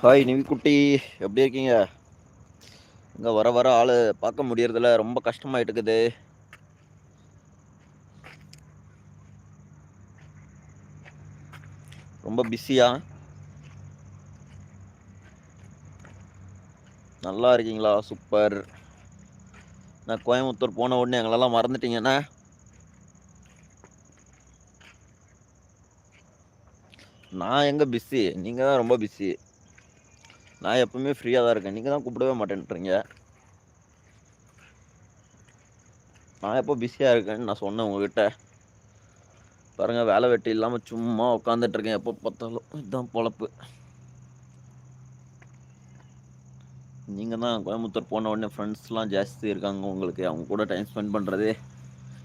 Hi நிவிக்குட்டி எப்படி இருக்கீங்க? இங்கே வர வர ஆள் பார்க்க முடியறதில்ல. ரொம்ப கஷ்டமாயிட்டு இருக்குது ரொம்ப பிஸியா நல்லா இருக்கீங்களா? சூப்பர் நான் கோயம்புத்தூர் போன உடனே எங்களெல்லாம் மறந்துட்டீங்கண்ணா நான் எங்கே பிஸி நீங்கள் தான் ரொம்ப பிஸி நான் எப்பவுமே ஃப்ரீயாக தான் இருக்கேன். நீங்கள் தான் கூப்பிடவே மாட்டேன்றீங்க. நான் எப்போ பிஸியாக இருக்கேன்னு நான் சொன்னேன் உங்ககிட்ட. பாருங்கள் வேலை வெட்டி இல்லாமல் சும்மா உட்காந்துட்ருக்கேன் எப்போ பார்த்தாலும் இதுதான் பொழப்பு. நீங்கள் தான் கோயம்புத்தூர் போன உடனே ஃப்ரெண்ட்ஸ்லாம் ஜாஸ்தி இருக்காங்க உங்களுக்கு. அவங்க கூட டைம் ஸ்பெண்ட் பண்ணுறதே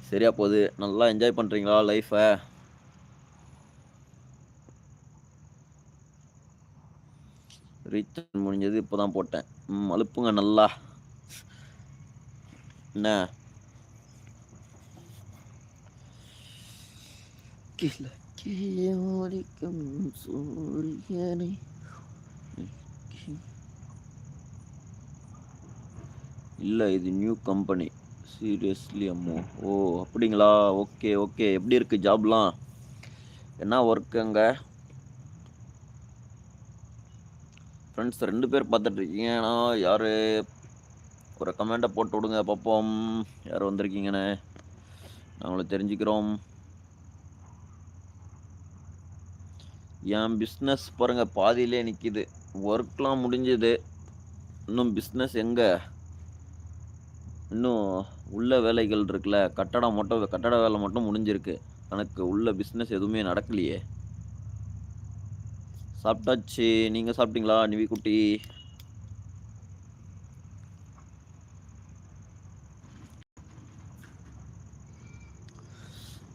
சரியாக போகுது. நல்லா என்ஜாய் பண்ணுறீங்களா லைஃப்பை ரீசார்ஜ் முடிஞ்சது இப்போ தான் போட்டேன். ம் அழுப்புங்க நல்லா. என்ன? கிழக்கே ஒலிக்கும் சூரியனை இல்லை இது நியூ கம்பெனி சீரியஸ்லி அம்மோ. ஓ அப்படிங்களா? Okay okay. எப்படி இருக்குது ஜாப்லாம் என்ன ஒர்க்குங்க அங்கே ஃப்ரெண்ட்ஸ் ரெண்டு பேர் பார்த்துட்ருக்கீங்க இருக்கீங்கன்னா யார்? ஒரு கமெண்ட்டை போட்டு விடுங்க பார்ப்போம். யார் வந்திருக்கீங்கன்னு? நாங்களும் தெரிஞ்சுக்கிறோம். என் பிஸ்னஸ் பாருங்கள் பாதியிலே நிற்கிது ஒர்க்லாம் முடிஞ்சது. இன்னும் பிஸ்னஸ் எங்கே? இன்னும் உள்ள வேலைகள் இருக்குல்ல. கட்டடம் மட்டும் கட்டட வேலை மட்டும் முடிஞ்சிருக்கு. எனக்கு உள்ள பிஸ்னஸ் எதுவுமே நடக்கலையே. சாப்பிட்டாச்சு. நீங்கள் சாப்பிட்டீங்களா நிவி குட்டி?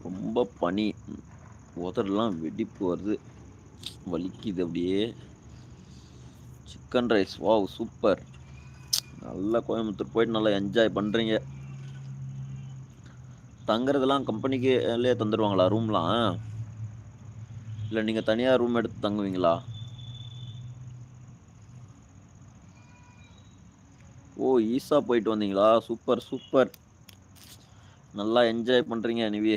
ரொம்ப பனி. உதடெல்லாம் வெடிப்பு வருது. வலிக்குது அப்படியே. Chicken rice. Wow super. நல்லா கோயம்புத்தூர் போயிட்டு நல்லா என்ஜாய் பண்ணுறீங்க தங்குறதெல்லாம் கம்பெனிக்கு தந்துடுவாங்களா ரூம்லாம் இல்லை நீங்கள் தனியாக ரூம் எடுத்து தங்குவீங்களா? ஓ ஈஸா போயிட்டு வந்தீங்களா? Super super. நல்லா என்ஜாய் பண்ணுறீங்க நிவி.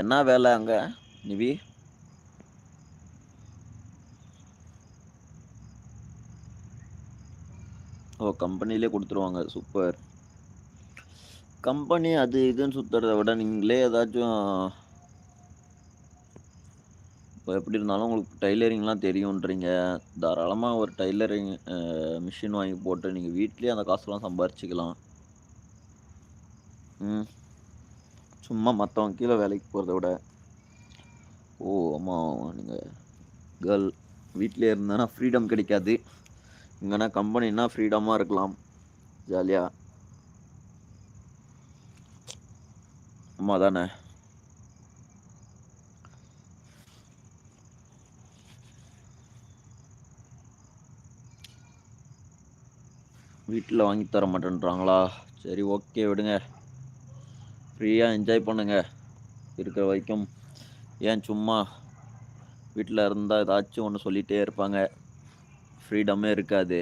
என்ன வேலை அங்கே நிவி? கம்பெனிலே கொடுத்துருவாங்க. சூப்பர் கம்பெனி அது இதுன்னு சுற்றுறத விட நீங்களே ஏதாச்சும் இப்போ எப்படி இருந்தாலும் உங்களுக்கு டைலரிங்லாம் தெரியுன்றீங்க தாராளமாக ஒரு டைலரிங் மிஷின் வாங்கி போட்டு நீங்கள் வீட்லேயே அந்த காசுலாம் சம்பாரிச்சிக்கலாம். ம். சும்மா மற்றவங்க கீழே வேலைக்கு போகிறத விட. ஓ ஆமாம் நீங்கள் கேர்ள் வீட்டிலே இருந்தானா ஃப்ரீடம் கிடைக்காது. இங்கன்னா கம்பெனின்னா ஃப்ரீடமாக இருக்கலாம். ஜாலியாக ஆமாம் தானே வீட்டில் வாங்கி தர மாட்டேன்றாங்களா? சரி ஓகே விடுங்க. ஃப்ரீயாக என்ஜாய் பண்ணுங்க. இருக்கிற வரைக்கும். ஏன் சும்மா வீட்டில் இருந்தால் ஏதாச்சும் ஒன்று சொல்லிகிட்டே இருப்பாங்க. ஃப்ரீடமே இருக்காது.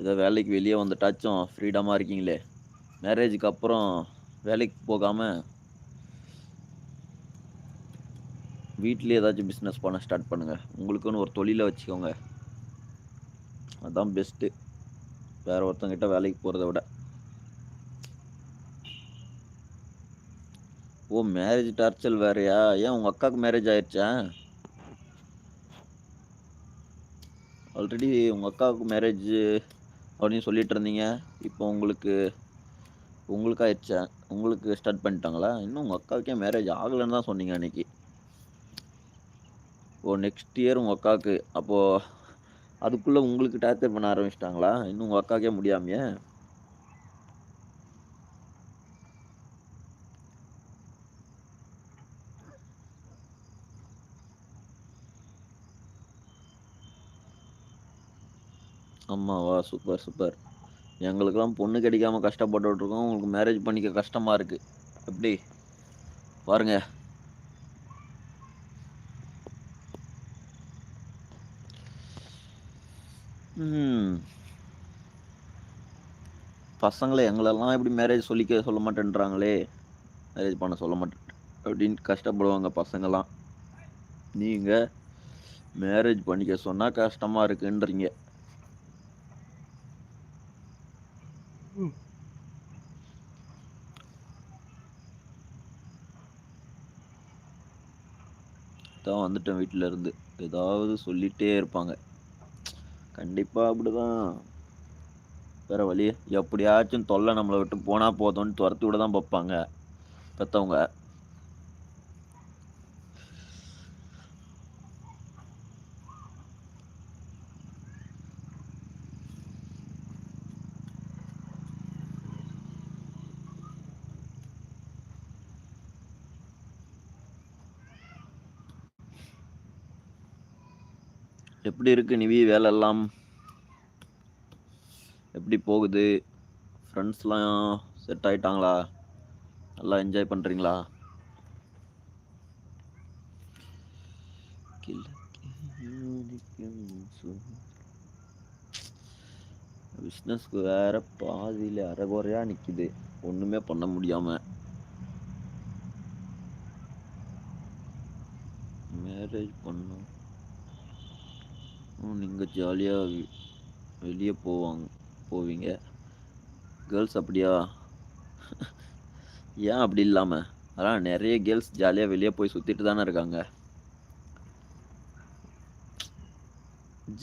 ஏதோ வேலைக்கு வெளியே வந்துட்டாச்சும் ஃப்ரீடமாக இருக்கீங்களே. மேரேஜுக்கு அப்புறம் வேலைக்கு போகாமல் வீட்லேயே ஏதாச்சும் பிஸ்னஸ் பண்ண ஸ்டார்ட் பண்ணுங்கள் உங்களுக்குன்னு ஒரு தொழிலை வச்சுக்கோங்க. அதுதான் பெஸ்ட்டு வேறு ஒருத்தங்கிட்ட வேலைக்கு போகிறத விட. ஓ மேரேஜ் டார்ச்சல் வேறயா? ஏன் உங்கள் அக்காவுக்கு மேரேஜ் ஆயிடுச்சா ஆல்ரெடி உங்கள் அக்காவுக்கு மேரேஜ் அப்படின்னு சொல்லிட்டு இருந்தீங்க. இப்போ உங்களுக்கு உங்களுக்கு ஆயிடுச்சா? உங்களுக்கு ஸ்டார்ட் பண்ணிட்டாங்களா? இன்னும் உங்கள் அக்காவுக்கே மேரேஜ் ஆகலைன்னு தான் சொன்னீங்க அன்றைக்கி ஓ நெக்ஸ்ட் இயர் உங்கள் அக்காவுக்கு அப்போது அதுக்குள்ளே உங்களுக்கு டார்ச்சர் பண்ண ஆரம்பிச்சிட்டாங்களா? இன்னும் உங்கள் அக்காவுக்கே முடியாமையே? ஆமாவா சூப்பர் சூப்பர் எங்களுக்கெல்லாம் பொண்ணு கிடைக்காம கஷ்டப்பட்டுட்டு இருக்கோம் உங்களுக்கு மேரேஜ் பண்ணிக்க கஷ்டமா இருக்கு. எப்படி? பாருங்க. பசங்களை எங்களெல்லாம் எப்படி மேரேஜ் சொல்லிக்க சொல்ல மாட்டேன்றாங்களே? மேரேஜ் பண்ண சொல்ல மாட்டேன். அப்படின்னு கஷ்டப்படுவாங்க பசங்களாம் நீங்கள் மேரேஜ் பண்ணிக்க சொன்னால் கஷ்டமாக இருக்குன்றீங்க. தான் வந்துட்டேன் வீட்டில் இருந்து. ஏதாவது சொல்லிகிட்டே இருப்பாங்க. கண்டிப்பாக அப்படிதான். வேற வழி. எப்படியாச்சும் தொல்லை நம்மளை விட்டு போனால் போதும்னு துரத்தி விட தான் பார்ப்பாங்க. பெற்றவங்க எப்படி இருக்கு நிவி? வேலையெல்லாம் எப்படி போகுது? ஃப்ரெண்ட்ஸ்லாம் செட் ஆயிட்டாங்களா? நல்லா என்ஜாய் பண்ணுறீங்களா பிஸ்னஸ்க்கு வேற பாதியில் அரைகுறையாக நிற்கிது ஒன்றுமே பண்ண முடியாமல் மேரேஜ் பண்ணோம் நீங்கள் ஜாலியாக வெளியே போவாங்க போவீங்க. கேர்ள்ஸ் அப்படியா? ஏன் அப்படி இல்லாமல் அதான் நிறைய கேர்ள்ஸ் ஜாலியாக வெளியே போய் சுற்றிட்டு தானே இருக்காங்க.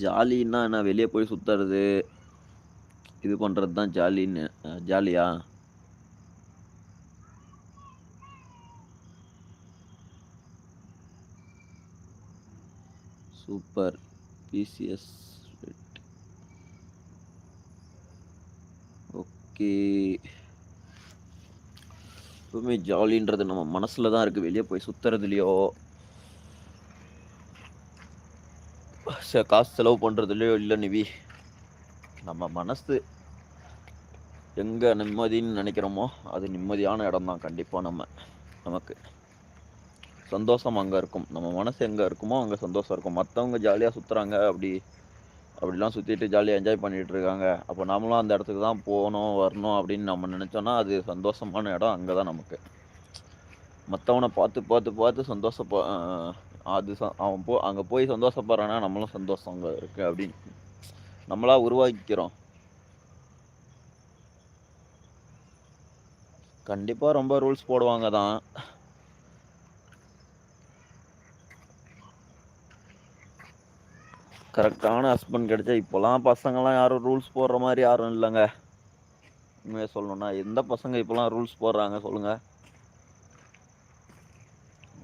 ஜாலின்னா என்ன? வெளியே போய் சுற்றுறது இது பண்ணுறது தான் ஜாலின்னு ஜாலியா சூப்பர். பிசிஎஸ் ஓகே எப்பவுமே ஜாலின்றது நம்ம மனசில் தான் இருக்குது வெளியே போய் சுற்றுறதுலையோ காசு செலவு பண்ணுறதுலையோ இல்லை நிவி. நம்ம மனசு எங்கே நிம்மதின்னு நினைக்கிறோமோ அது நிம்மதியான இடம் தான் கண்டிப்பாக நம்ம நமக்கு. சந்தோஷம் அங்கே இருக்கும். நம்ம மனசு எங்கே இருக்குமோ அங்கே சந்தோஷம் இருக்கும். மற்றவங்க ஜாலியாக சுற்றுறாங்க அப்படி அப்படிலாம் சுற்றிட்டு ஜாலியாக என்ஜாய் பண்ணிகிட்டு இருக்காங்க. அப்போ நாமளும் அந்த இடத்துக்கு தான் போகணும் வரணும் அப்படின்னு நம்ம நினச்சோன்னா அது சந்தோஷமான இடம் அங்கே தான் நமக்கு. மற்றவனை பார்த்து பார்த்து பார்த்து சந்தோஷப்ப அது ச- அவன் போ அங்கே போய் சந்தோஷப்படுறானா நம்மளும் சந்தோஷம் அங்கே இருக்குது அப்படின்னு நம்மளாக உருவாக்கிக்கிறோம். கண்டிப்பாக ரொம்ப ரூல்ஸ் போடுவாங்க தான் கரெக்டான ஹஸ்பண்ட் கிடைச்சா இப்போலாம் பசங்களாம் யாரும் ரூல்ஸ் போடுற மாதிரி யாரும் இல்லைங்க. உண்மையாக சொல்லணும்னா எந்த பசங்க இப்போலாம் ரூல்ஸ் போடுறாங்க சொல்லுங்கள்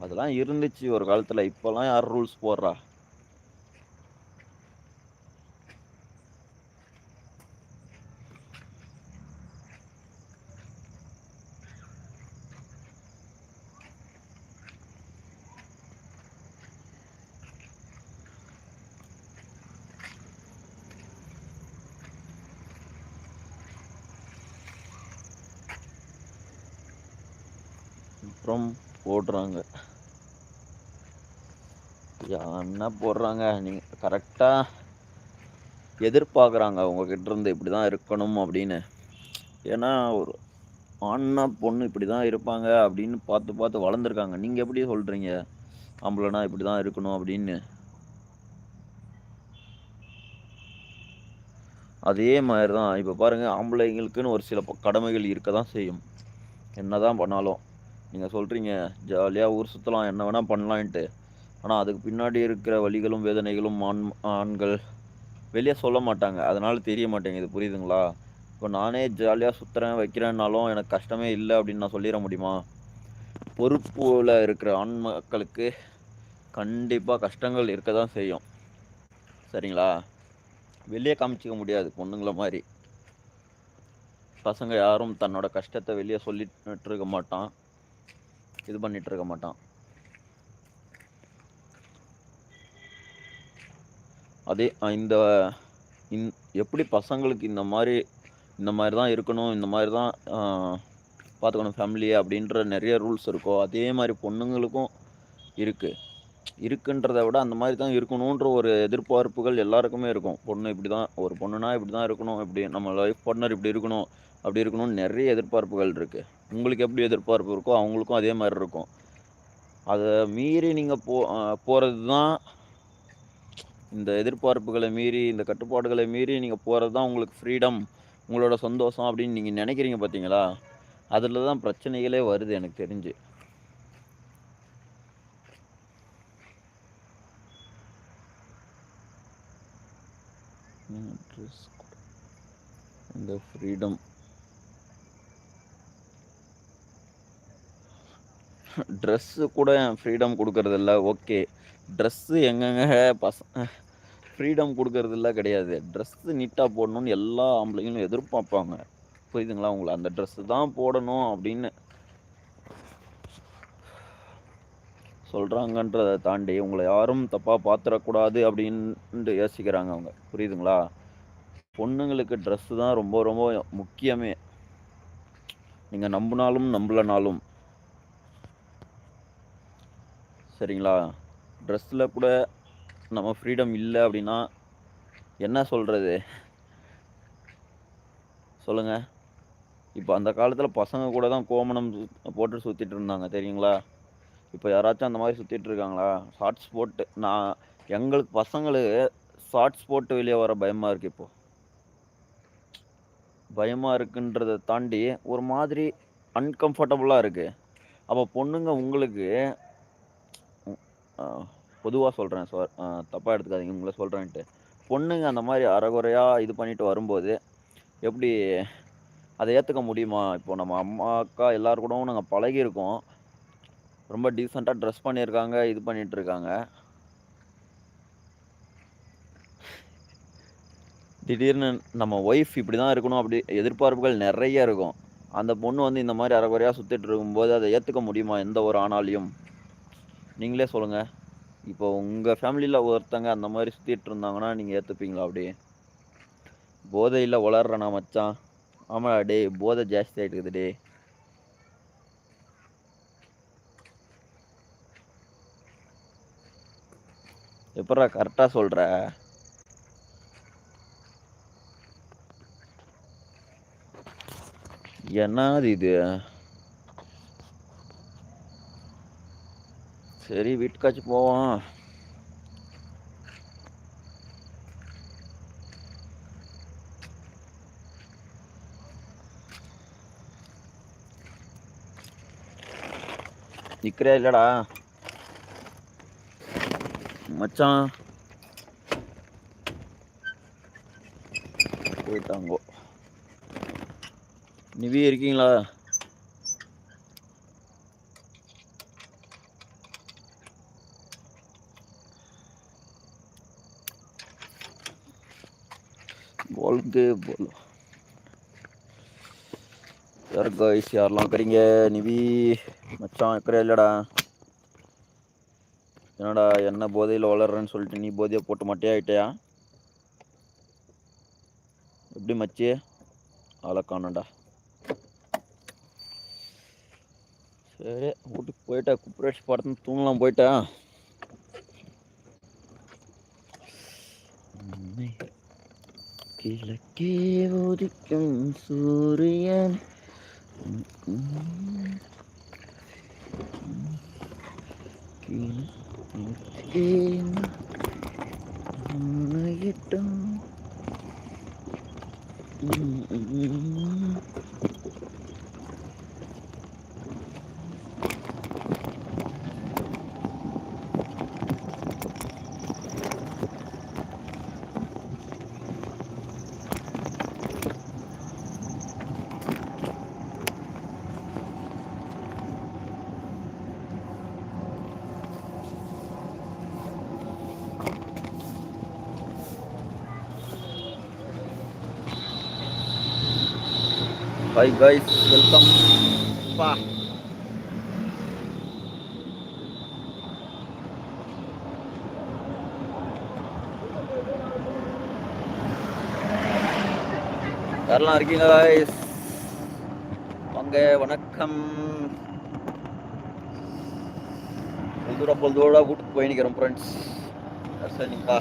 அதெல்லாம் இருந்துச்சு ஒரு காலத்தில் இப்போலாம் யார் ரூல்ஸ் போடுறா? அப்புறம் போடுறாங்க. என்ன போடுறாங்க? நீங்கள் கரெக்டாக எதிர்பார்க்குறாங்க. உங்ககிட்ட இருந்து இப்படி தான் இருக்கணும் அப்படின்னு. ஏன்னா ஒரு ஆண்னா பொண்ணு இப்படி தான் இருப்பாங்க அப்படின்னு பார்த்து பார்த்து வளர்ந்துருக்காங்க. நீங்கள் எப்படி சொல்கிறீங்க ஆம்பளைனா இப்படி தான் இருக்கணும் அப்படின்னு. அதே மாதிரி தான் இப்போ பாருங்கள் ஆம்பளைங்களுக்குன்னு ஒரு சில கடமைகள் இருக்க தான் செய்யும். என்ன தான் பண்ணாலும். நீங்கள் சொல்கிறீங்க ஜாலியாக ஊர் சுற்றலாம் என்ன வேணால் பண்ணலான்ட்டு. ஆனால் அதுக்கு பின்னாடி இருக்கிற வழிகளும் வேதனைகளும் ஆண் ஆண்கள் வெளியே சொல்ல மாட்டாங்க. அதனால் தெரிய மாட்டேங்குது. புரியுதுங்களா? இப்போ நானே ஜாலியாக சுற்றுறேன் வைக்கிறேன்னாலும் எனக்கு கஷ்டமே இல்லை அப்படின்னு நான் சொல்லிட முடியுமா? பொறுப்பில் இருக்கிற ஆண் மக்களுக்கு கண்டிப்பாக கஷ்டங்கள் இருக்க தான் செய்யும். சரிங்களா? வெளியே காமிச்சிக்க முடியாது பொண்ணுங்கள மாதிரி. பசங்க யாரும் தன்னோட கஷ்டத்தை வெளியே சொல்லிட்டு இருக்க மாட்டான். இது பண்ணிட்டு இருக்க மாட்டான். அதே இந்த இந் எப்படி பசங்களுக்கு இந்த மாதிரி இந்த மாதிரி தான் இருக்கணும் இந்த மாதிரி தான் பார்த்துக்கணும் ஃபேமிலியை அப்படின்ற நிறைய ரூல்ஸ் இருக்கோ அதே மாதிரி பொண்ணுங்களுக்கும் இருக்குது இருக்குன்றத விட அந்த மாதிரி தான் இருக்கணுன்ற ஒரு எதிர்பார்ப்புகள் எல்லாருக்குமே இருக்கும். பொண்ணு இப்படி தான் ஒரு பொண்ணுனா இப்படி தான் இருக்கணும் இப்படி நம்ம லைஃப் பார்ட்னர் இப்படி இருக்கணும் அப்படி இருக்கணும்னு நிறைய எதிர்பார்ப்புகள் இருக்குது உங்களுக்கு எப்படி எதிர்பார்ப்பு இருக்கோ அவங்களுக்கும் அதே மாதிரி இருக்கும். அதை மீறி நீங்கள் போ போகிறது தான் இந்த எதிர்பார்ப்புகளை மீறி இந்த கட்டுப்பாடுகளை மீறி நீங்கள் போகிறது தான் உங்களுக்கு ஃப்ரீடம் உங்களோட சந்தோஷம் அப்படின்னு நீங்கள் நினைக்கிறீங்க பார்த்தீங்களா அதில் தான் பிரச்சனைகளே வருது எனக்கு தெரிஞ்சு. இந்த ஃப்ரீடம் ட்ரெஸ்ஸு கூட ஃப்ரீடம் கொடுக்கறதில்ல ஓகே ட்ரெஸ்ஸு எங்கெங்க பச ஃப்ரீடம் கொடுக்கறதில்ல கிடையாது. ட்ரெஸ்ஸு நீட்டாக போடணும்னு எல்லா ஆம்பளைங்களும் எதிர்பார்ப்பாங்க. புரியுதுங்களா? உங்களை அந்த ட்ரெஸ்ஸு தான் போடணும் அப்படின்னு சொல்கிறாங்கன்றதை தாண்டி உங்களை யாரும் தப்பாக பார்த்துடக்கூடாது அப்படின்ட்டு யோசிக்கிறாங்க அவங்க. புரியுதுங்களா? பொண்ணுங்களுக்கு ட்ரெஸ்ஸு தான் ரொம்ப ரொம்ப முக்கியமே. நீங்கள் நம்பினாலும் நம்பலனாலும். சரிங்களா? ட்ரெஸ்ஸில் கூட நம்ம ஃப்ரீடம் இல்லை அப்படின்னா என்ன சொல்கிறது சொல்லுங்கள் இப்போ அந்த காலத்தில் பசங்க கூட தான் கோமணம் சு- போட்டு சுற்றிட்டு இருந்தாங்க தெரியுங்களா? இப்போ யாராச்சும் அந்த மாதிரி சுற்றிட்டு இருக்காங்களா? ஷார்ட்ஸ் போட்டு நான் எங்களுக்கு பசங்களுக்கு ஷார்ட்ஸ் போட்டு வெளியே வர பயமாக இருக்குது இப்போது பயமாக இருக்குன்றதை தாண்டி ஒரு மாதிரி அன்கம்ஃபர்டபுளாக இருக்குது அப்போ பொண்ணுங்க உங்களுக்கு பொதுவாக சொல்கிறேன் சார் தப்பாக எடுத்துக்காதீங்க. உங்களை சொல்கிறேன்ட்டு பொண்ணுங்க அந்த மாதிரி அறகுறையாக இது பண்ணிட்டு வரும்போது எப்படி அதை ஏற்றுக்க முடியுமா? இப்போ நம்ம அம்மா அக்கா எல்லோரு கூடவும் நாங்கள் பழகியிருக்கோம். ரொம்ப டீசெண்டாக ட்ரெஸ் பண்ணியிருக்காங்க இது பண்ணிகிட்ருக்காங்க திடீர்னு நம்ம ஒய்ஃப் இப்படி தான் இருக்கணும். அப்படி எதிர்பார்ப்புகள் நிறைய இருக்கும். அந்த பொண்ணு வந்து இந்த மாதிரி அறகுறையாக சுற்றிட்டு இருக்கும்போது அதை ஏற்றுக்க முடியுமா? எந்த ஒரு ஆணாலையும். நீங்களே சொல்லுங்கள் இப்போ உங்கள் ஃபேமிலியில் ஒருத்தங்க அந்த மாதிரி சுற்றிட்டு இருந்தாங்கன்னா நீங்கள் ஏற்றுப்பீங்களா அப்படி? போதையில் வளர்றனா மச்சான். ஆமாடா டேய் போதை ஜாஸ்தி ஆகிட்டு இருக்குது டே எப்பட்றா கரெக்டாக சொல்கிற என்னது இது? சரி வீட்டுக்காச்சும் போவோம். நிற்கிறே இல்லடா? மச்சான். போயிட்டாங்கோ. நிவி இருக்கீங்களா? எங்கே போகலாம் யார் கைஸ் இருக்கிறீங்க? நிவி மச்சான் இருக்கிற இல்லைடா. என்னடா என்ன போதையில் வளர்றேன்னு சொல்லிட்டு நீ போதையை போட்டு மாட்டே ஆகிட்டியா எப்படி மச்சி? ஆளை காணண்டா சரி வீட்டுக்கு போயிட்டா குப்பரேஷ் படத்துன்னு தூணலாம் போயிட்டேன் കിഴക്കേ ഉദിക്കും സൂര്യൻ. കിട്ടും ஹாய் கைஸ் வெல்கம் பா யாரெல்லாம் இருக்கீங்க காய்ஸ் வாங்க வணக்கம். பொழுதுட பொழுதோட கூட்டு பயணிக்கிறோம் ஃப்ரெண்ட்ஸ் சரிங்களா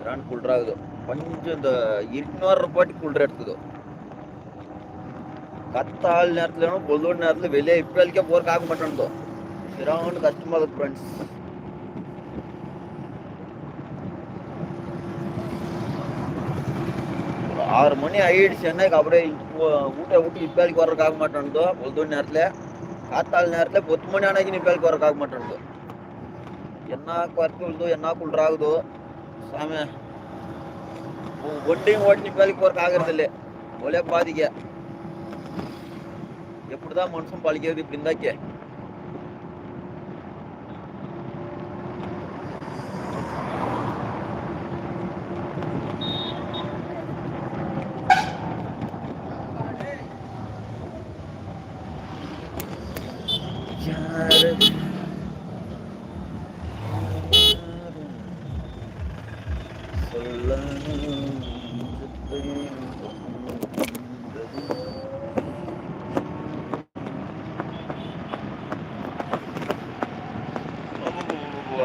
கிராண்ட் குளிராகுது கொஞ்சம் இந்த இருநூறு ரூபாய்க்கு குளிர எடுத்துதோ கத்தாள் நேரத்துல பொழுதோட நேரத்துல வெளியே இப்ப வரைக்கும் போறக்கு ஆக மாட்டேன் சரியான கஷ்டமா இருக்கு ஃப்ரெண்ட்ஸ் ஆறு மணி ஆயிடுச்சு என்னக்கு அப்படியே ஊட்ட விட்டு இப்ப வரைக்கும் வர்றதுக்கு ஆக மாட்டேன் பொழுதோட நேரத்துல காத்தாள் நேரத்துல பொத்து மணி ஆனாக்கி இப்ப வரைக்கும் வர்றதுக்கு ஆக மாட்டேன் என்ன குறைத்து விழுதோ என்ன குளிராகுதோ சாமி ஒண்டையும் ஓட்டி இப்ப வரைக்கும் போறதுக்கு ஆகிறது இல்லை ஒலே பாதிக்க எப்படிதான் மனுஷன் பழிக்கிறது இப்படி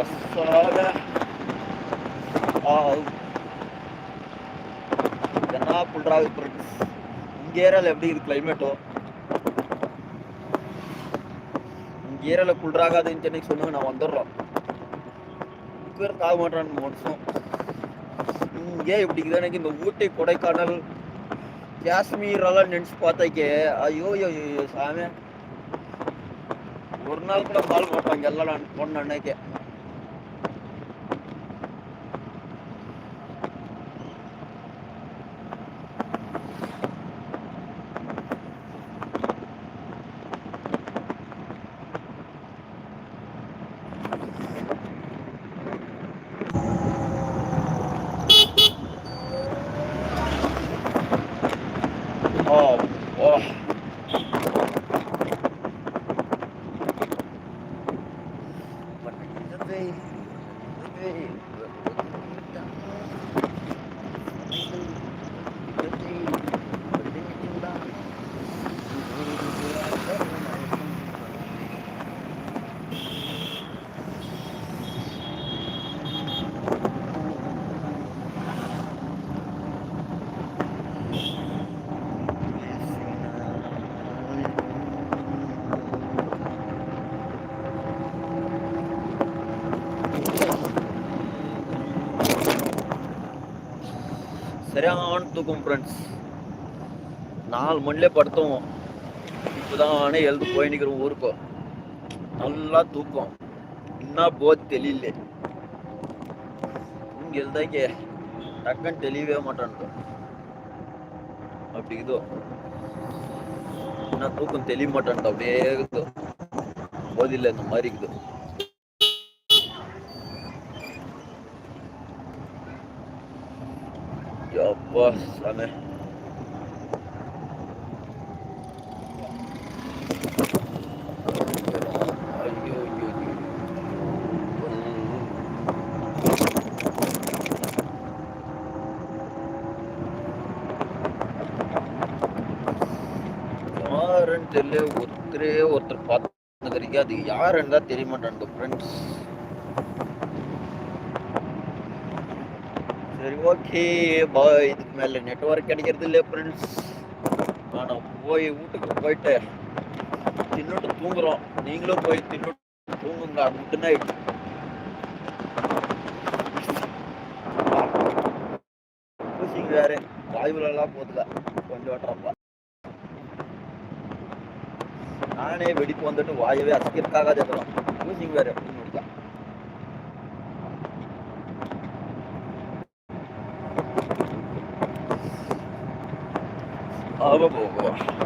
இருந்தாக்கே ஆல் என்ன புல்றாங்க பிரிட்ஸ் இங்க ஏரியாவில் எப்படி இருக்கு கிளைமேட்டோ இங்க ஏரியாவில் குளிராகாதுன்னு சென்னைக்கு சொல்லுங்க நான் வந்துடுறோம். பேர் தாக மாட்டான்னு மோட்சம் இங்கே இப்படி இருக்குது எனக்கு இந்த ஊட்டி கொடைக்கானல் காஷ்மீர் எல்லாம் நினைச்சு பார்த்தாக்கே ஐயோ ஐயோ சாமி. ஒரு நாள் கூட பால் போட்டாங்க எல்லாம் நான் போன அன்னைக்கே. சரியான தூக்கம் ஃப்ரெண்ட்ஸ் நாலு மணிலே படுத்தோம். இப்போதானே எழுந்து போய் நிற்கிறோம் ஊருக்கு. நல்லா தூக்கம். என்ன போத் தெரியல. இங்கே எழுதாக்கே டக்குன்னு தெளியவே மாட்டான்ட்டு அப்படி இதோ. என்ன தூக்கம் தெளிய மாட்டான் அப்படியே இருக்குதோ. போதில்லை இந்த மாதிரி இருக்குது. அப்பா சாமி ஐயோ ஐயோ தெரியல. ஒருத்தரே ஒருத்தர் பார்த்துக்கிறீங்க அது யாருன்னு தான் தெரிய மாட்டேன் ஃப்ரெண்ட்ஸ் சரி ஓகே பாய் இதுக்கு மேலே நெட்வொர்க் கிடைக்கிறது இல்லை ஃப்ரெண்ட்ஸ் நான் போய் வீட்டுக்கு போயிட்டு தின்னுட்டு தூங்குறோம். நீங்களும் போய் தின்னுட்டு தூங்குங்க. குட் நைட் பூசிங் வேற வாயுல எல்லாம் போதுல கொஞ்சம் வட்டுறப்ப நானே வெடிப்பு வந்துட்டு வாயுவே அசிக்கிறதுக்காக தேக்கலாம் பூசிங்க வேற அப்படின்னு Oh, no, bu.